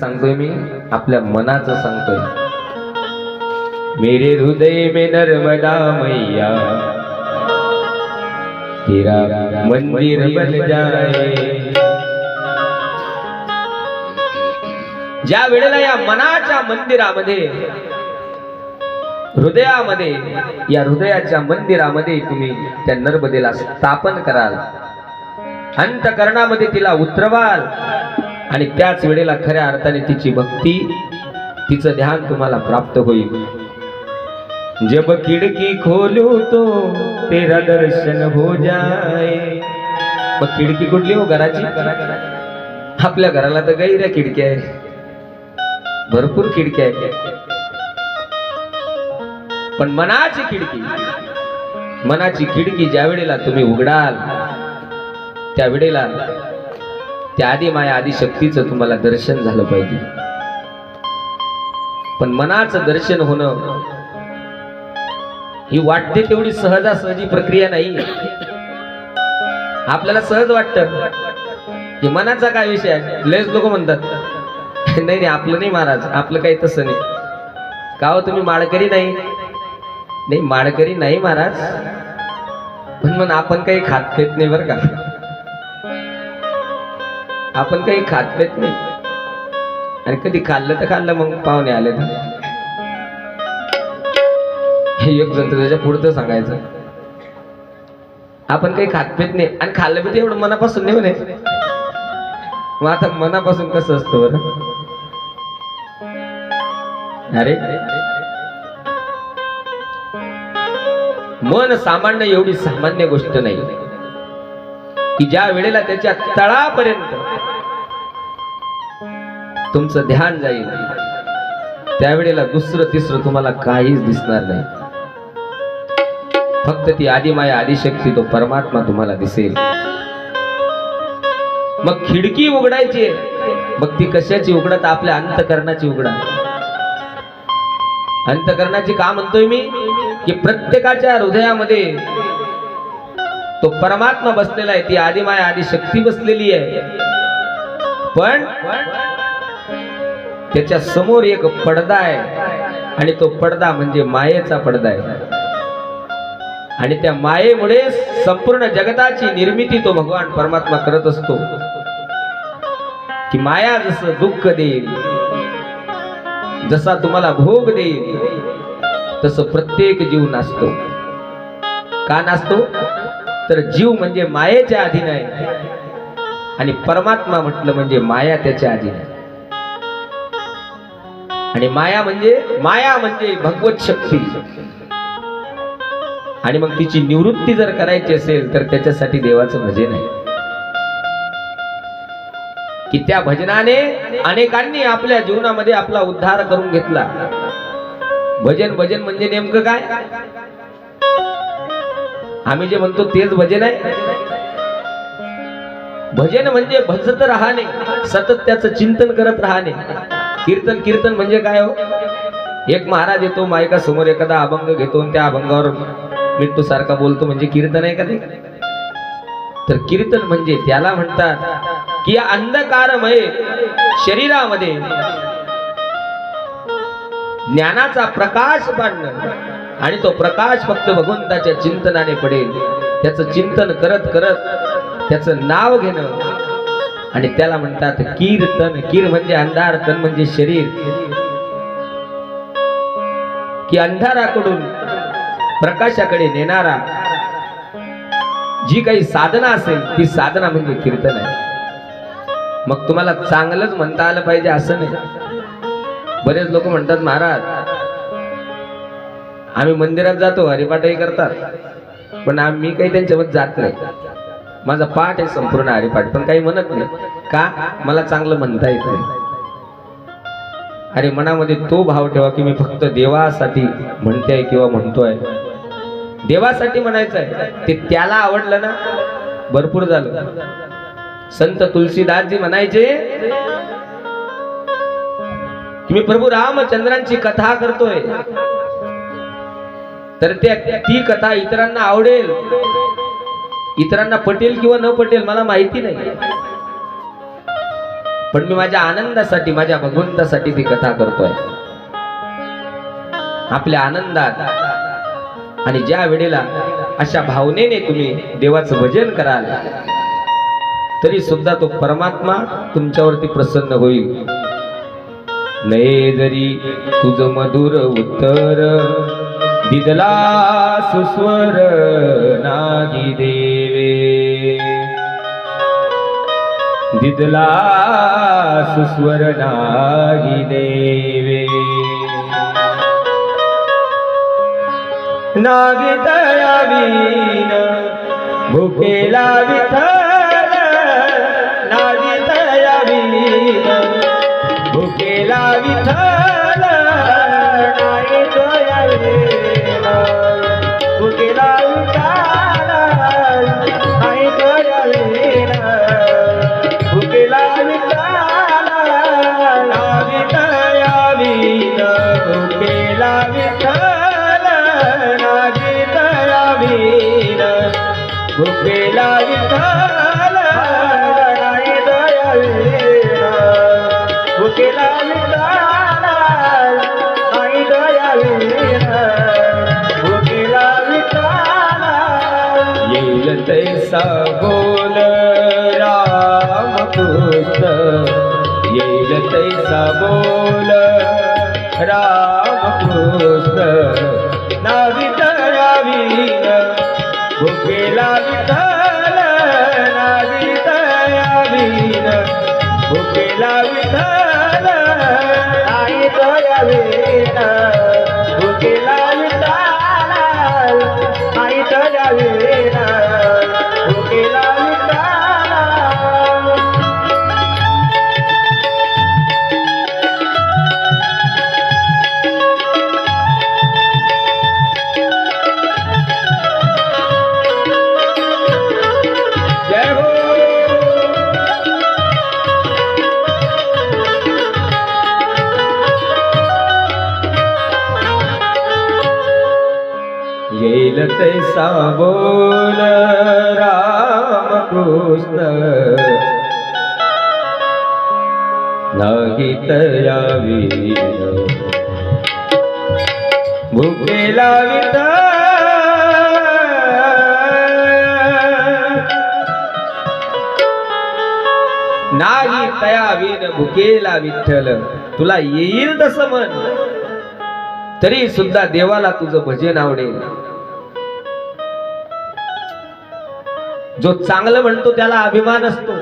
सांगतोय मी आपल्या मनाचं सांगतोय. मेरे हृदय में नर्मदा मैया तेरा मंदिर बन जाए। ज्या वेळेला या मनाच्या मंदिरामध्ये हृदयामध्ये या हृदयाच्या मंदिरामध्ये तुम्ही त्या नर्मदेला स्थापन कराल अंतकरणामध्ये तिला उतरवाल आणि त्याच वेळेला खऱ्या अर्थाने तिची भक्ती तिचं ध्यान तुम्हाला प्राप्त होईल. जब खिडकी खोलू तो तेरा दर्शन हो जाए. मग खिडकी कुठली हो घराची? आपल्या घराला तर गैऱ्या खिडक्या आहे. भरपूर खिडक्या आहेत पण मनाची खिडकी मनाची खिडकी ज्या वेळेला तुम्ही उघडाल त्या वेळेला त्या आधी माया आदिशक्तीचं तुम्हाला दर्शन झालं पाहिजे. पण मनाचं दर्शन होणं ही वाटते तेवढी सहजासहजी प्रक्रिया नाही. आपल्याला सहज वाटत की मनाचा काय विषय आहे? लयच लोक म्हणतात. नाही नाही आपलं नाही महाराज आपलं काही तसं नाही. का हो तुम्ही माळकरी नाही? नाही माळकरी नाही महाराज. पण मग आपण काही खात पेत नाही बरं का. आपण काही खात पेत नाही. आणि कधी खाल्लं तर खाल्लं मग पाहुणे आले तर. हे एक जण त्याच्या पुढचं सांगायचं. आपण काही खात पेत नाही आणि खाल्लं बी एवढं मनापासून नाही म्हणे मग आता मनापासून कसं असतं बरं? अरे? मन सामान्य एवढी सामान्य गोष्ट नाही. की ज्या वेळेला त्याच्या तळापर्यंत तुमचं ध्यान जाईल त्यावेळेला दुसरं तिसरं तुम्हाला काहीच दिसणार नाही. फक्त ती आदिमाया आदिशक्ती तो परमात्मा तुम्हाला दिसेल. मग खिडकी उघडायची मग ती कशाची उघडत? आपल्या अंतकरणाची उघडा. अंतकरणाची का म्हणतोय मी? की प्रत्येकाच्या हृदयामध्ये तो परमात्मा बसलेला आहे ती आदिमाया आदि शक्ती बसलेली आहे. पण त्याच्यासमोर एक पडदा आहे आणि तो पडदा म्हणजे मायेचा पडदा आहे. आणि त्या मायेमुळे संपूर्ण जगताची निर्मिती तो भगवान परमात्मा करत असतो. की माया जसं दुःख देईल जसा तुम्हाला भोग देईल तसं प्रत्येक जीव नाचतो. का नाचतो? तर जीव म्हणजे मायेच्या अधीन आहे. आणि परमात्मा म्हटलं म्हणजे माया त्याच्या अधीन आहे. आणि माया म्हणजे माया म्हणजे भगवत शक्ती. आणि मग तिची निवृत्ती जर करायची असेल तर त्याच्यासाठी देवाचं भजन आहे. की त्या भजनाने अनेकांनी आपल्या जीवनामध्ये आपला उद्धार करून घेतला. भजन भजन म्हणजे नेमकं काय? आम्ही जे म्हणतो तेच भजन आहे. भजन म्हणजे भजत राहणे सतत त्याचं चिंतन करत राहणे. कीर्तन कीर्तन म्हणजे काय हो? एक महाराज येतो मायका समोर एखादा अभंग घेतो आणि त्या अभंगावर मिट्टू सारखा बोलतो म्हणजे कीर्तन आहे का ते? तर कीर्तन म्हणजे त्याला म्हणतात की या अंधकारमय शरीरामध्ये ज्ञानाचा प्रकाश पाडणं आणि तो प्रकाश फक्त भगवंताच्या चिंतनाने पडेल. त्याचं चिंतन करत करत त्याचं नाव घेणं. आणि त्याला म्हणतात कीर्तन. कीर म्हणजे अंधार तन म्हणजे शरीर. की अंधाराकडून प्रकाशाकडे नेणारा जी काही साधना असेल ती साधना म्हणजे कीर्तन आहे. मग तुम्हाला चांगलंच म्हणता आलं पाहिजे असं नाही. बरेच लोक म्हणतात महाराज आम्ही मंदिरात जातो हरिपाठही करतात. पण आम्ही काही त्यांच्यामध्ये जात नाही. माझा पाठ आहे संपूर्ण हरिपाठ पण काही म्हणत नाही. का? मला चांगलं म्हणता येत नाही. अरे मनामध्ये तो भाव ठेवा की मी फक्त देवासाठी म्हणते किंवा म्हणतोय. देवासाठी म्हणायचं आहे. ते त्याला आवडलं ना भरपूर झालं. संत तुलसीदासजी म्हणायचे मी प्रभू रामचंद्रांची कथा करतोय. तर त्या ती कथा इतरांना आवडेल. इतरांना पटेल किंवा न पटेल मला माहिती नाही. पण मी माझ्या आनंदासाठी माझ्या भगवंतासाठी ती कथा करतोय. आपल्या आनंदात आणि ज्या वेळेला अशा भावनेने तुम्ही देवाचं भजन कराल तरी सुद्धा तो परमात्मा तुमच्यावरती प्रसन्न होईल. नये जरी तुझ मधुर उत्तर दिदला सुस्वर नागी देवे। दिदला सुस्वर नागी देवे। नागितयावीन भुकेला विठल नागी दयावीन भुकेला विठल जसा बोल रामकृष्ण येईल तैसा बोल रामकृष्ण नावी तयावी भुकेला विठल नावी तयावी भुकेला विठल आई तयावी भुकेला विठल आई तयावी লীলা नाही भुकेला विठ्ठल नाही तयावीन भुकेला विठ्ठल तुला येईल तसं म्हण तरी सुद्धा देवाला तुझं भजन आवडेल. जो चांगलं म्हणतो त्याला अभिमान असतो.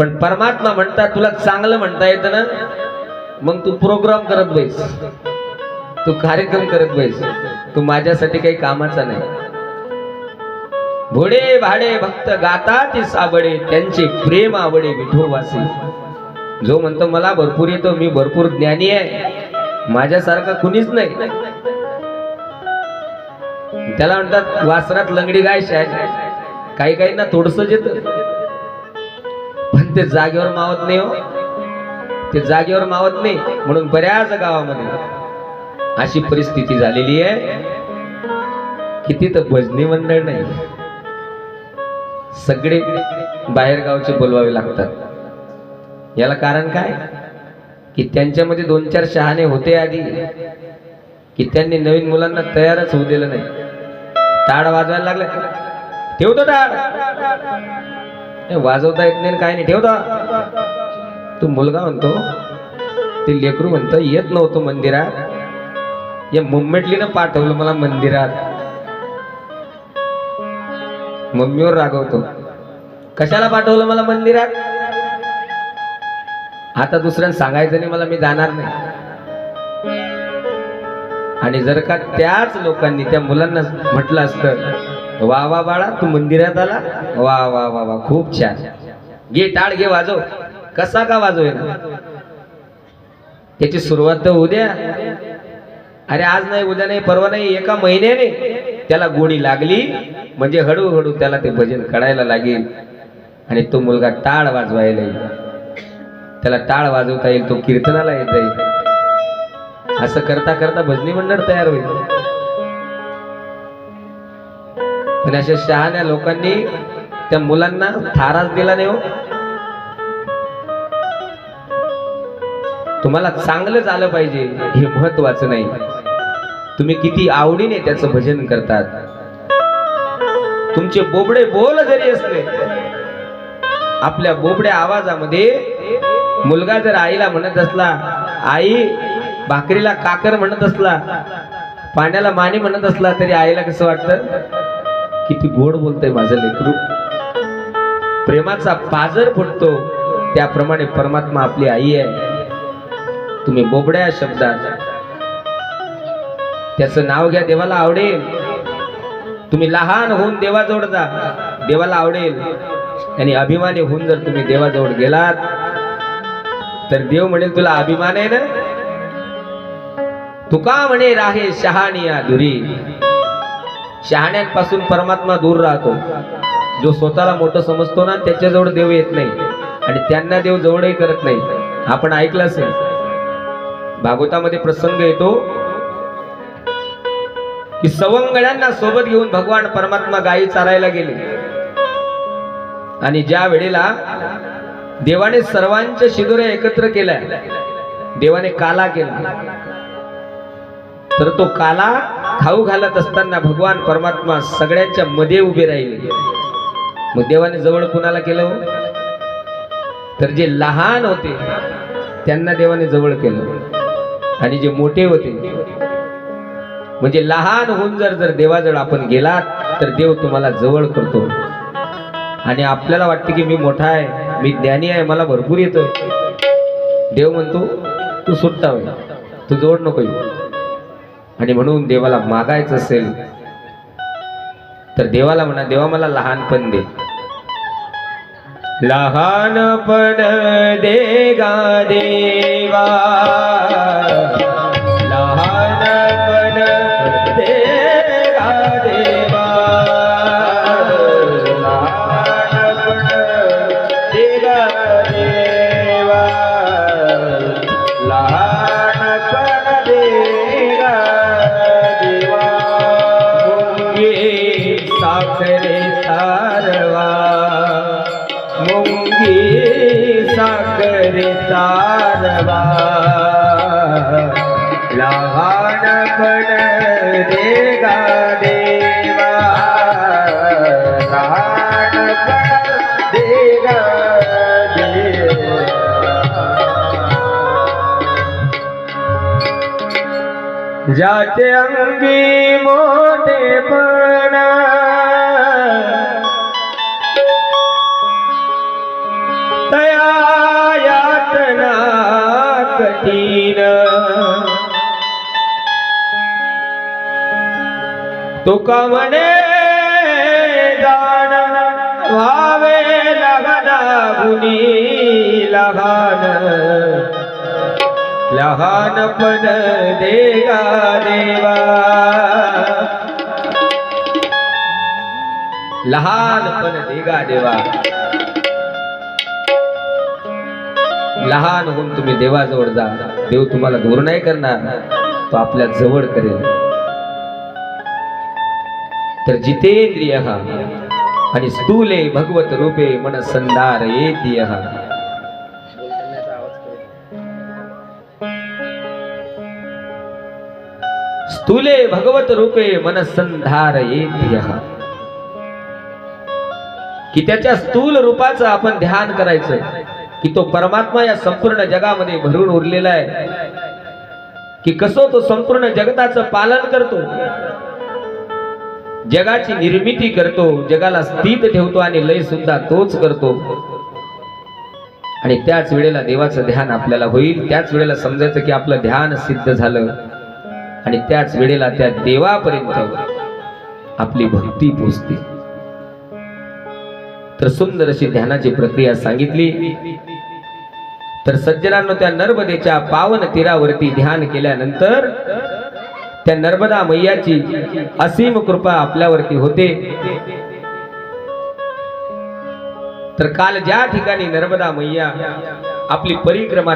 पण परमात्मा म्हणता तुला चांगलं म्हणता येतं ना? मग तू प्रोग्राम करत बैस. तू कार्यक्रम करत बैस. तू माझ्यासाठी काही कामाचा नाही. भोडे भाडे भक्त गातात साबडे त्यांचे प्रेम आवडे विठोबासी जो म्हणतो मला भरपूर येतो मी भरपूर ज्ञानी आहे. माझ्यासारखा कुणीच नाही. त्याला म्हणतात वासरात लंगडी गाय शाय काही काही ना थोडस येत. ते जागेवर मावत नाही हो. ते जागेवर मावत नाही म्हणून बऱ्याच गावामध्ये अशी परिस्थिती झालेली आहे की तिथं भजनी मंडळ नाही. सगळे बाहेर गावचे बोलवावे लागतात. याला कारण काय? की त्यांच्यामध्ये दोन चार शहाणे होते आधी की त्यांनी नवीन मुलांना तयारच होऊ दिलं नाही. टाळ वाजवायला लागले. ठेवतो टाळ वाजवता येत नाही काय नाही. ठेवता तो मुलगा म्हणतो. ते लेकरू म्हणतो येत नव्हतं मंदिरात. या मुंबईतलीनं पाठवलं मला मंदिरात. मम्मीवर रागवतो. कशाला पाठवलं मला मंदिरात? आता दुसऱ्यांना सांगायचं नाही मला मी जाणार नाही. आणि जर का त्याच लोकांनी त्या मुलांना म्हटलं असतं वा वा बाळा तू मंदिरात आला? वा वा वा वा खूप छान. घे टाळ घे वाजव. कसा का वाजव त्याची सुरुवात तर उद्या. अरे आज नाही उद्या नाही परवा नाही एका महिन्याने त्याला गोडी लागली. म्हणजे हळूहळू त्याला ते भजन कळायला लागेल. आणि तो मुलगा टाळ वाजवायला येईल. त्याला टाळ वाजवता येईल तो कीर्तनाला येत जाईल. असं करता करता भजनी मंडळ तयार होईल. आणि अशा शहाण्या लोकांनी त्या मुलांना थाराच दिला नाही हो. तुम्हाला चांगलं झालं पाहिजे हे महत्वाचं नाही. तुम्ही किती आवडीने त्याचं भजन करतात. तुमचे बोबडे बोल जरी असले आपल्या बोबड्या आवाजामध्ये मुलगा जर आईला म्हणत असला आई भाकरीला काकर म्हणत असला पाण्याला माने म्हणत असला तरी आईला कसं वाटतं? किती गोड बोलतय माझं लेकरू. प्रेमाचा पाजर फुटतो त्याप्रमाणे परमात्मा आपली आई आहे. तुम्ही बोबड्या शब्दात. त्याचं नाव घ्या देवाला आवडेल. तुम्ही लहान होऊन देवाजवळ जा देवाला आवडेल. आणि अभिमानी होऊन जर तुम्ही देवाजवळ गेलात तर देव म्हणेल तुला अभिमान आहे ना? तुका म्हणे राहे शहानिया दुरी. शहाण्यांपासून परमात्मा दूर राहतो. जो स्वतःला मोठं समजतो ना त्याच्याजवळ देव येत नाही. आणि त्यांना देव जवळही करत नाही. आपण ऐकलं असेल. भागवतामध्ये प्रसंग येतो की सवंगड्यांना सोबत घेऊन भगवान परमात्मा गायी चारायला गेले. आणि ज्या वेळेला देवाने सर्वांच्या शिदोऱ्या एकत्र केल्या देवाने काला केला. तर तो काला खाऊ घालत असताना भगवान परमात्मा सगळ्यांच्या मध्ये उभे राहिले. मग देवाने जवळ कुणाला केलं हो? तर जे लहान होते त्यांना देवाने जवळ केलं. आणि जे मोठे होते म्हणजे लहान होऊन जर जर देवाजवळ आपण गेलात तर देव तुम्हाला जवळ करतो. आणि आपल्याला वाटते की मी मोठा आहे मी ज्ञानी आहे मला भरपूर येतोय देव म्हणतो तू सुट्टा होय. तू जवळ नको येऊ. आणि म्हणून देवाला मागायचं असेल तर देवाला म्हणा देवा मला लहानपण दे. लहानपण दे गा देवा मुंगी साखरे तारवा। लहानपण दे गा देवा। लहानपण दे गा कठीण. तुका म्हणे जाण व्हावे लगना गुणी लहान. लहानपण देगा देवा. लहानपण देगा देवा. लहान होऊन तुम्ही देवाजवळ जा. देव तुम्हाला दूर नाही करणार. तो आपल्या जवळ करेल. तर जितेंद्रिय आणि स्थूले भगवत रूपे मन संदार येतिय स्थूले भगवत रूपे मन संधार येतिय की त्याच्या स्थूल रूपाचं आपण ध्यान करायचं की तो परमात्मा या संपूर्ण जगामध्ये भरून उरलेला आहे. की कसं तो संपूर्ण जगताचं पालन करतो. जगाची निर्मिती करतो जगाला स्थित ठेवतो आणि लय सुद्धा तोच करतो. आणि त्याच वेळेला देवाचं ध्यान आपल्याला होईल. त्याच वेळेला समजायचं की आपलं ध्यान सिद्ध झालं. आणि त्याच वेळेला त्या देवापर्यंत आपली भक्ती पोचते. तर सुंदर अशी ध्यानाची प्रक्रिया सांगितली. तर सज्जनांनो त्या नर्मदेच्या पावन तीरावरती ध्यान केल्यानंतर त्या नर्मदा मैयाची असीम कृपा आपल्यावरती होते. तर काल ज्या ठिकाणी नर्मदा मैया आपली परिक्रमा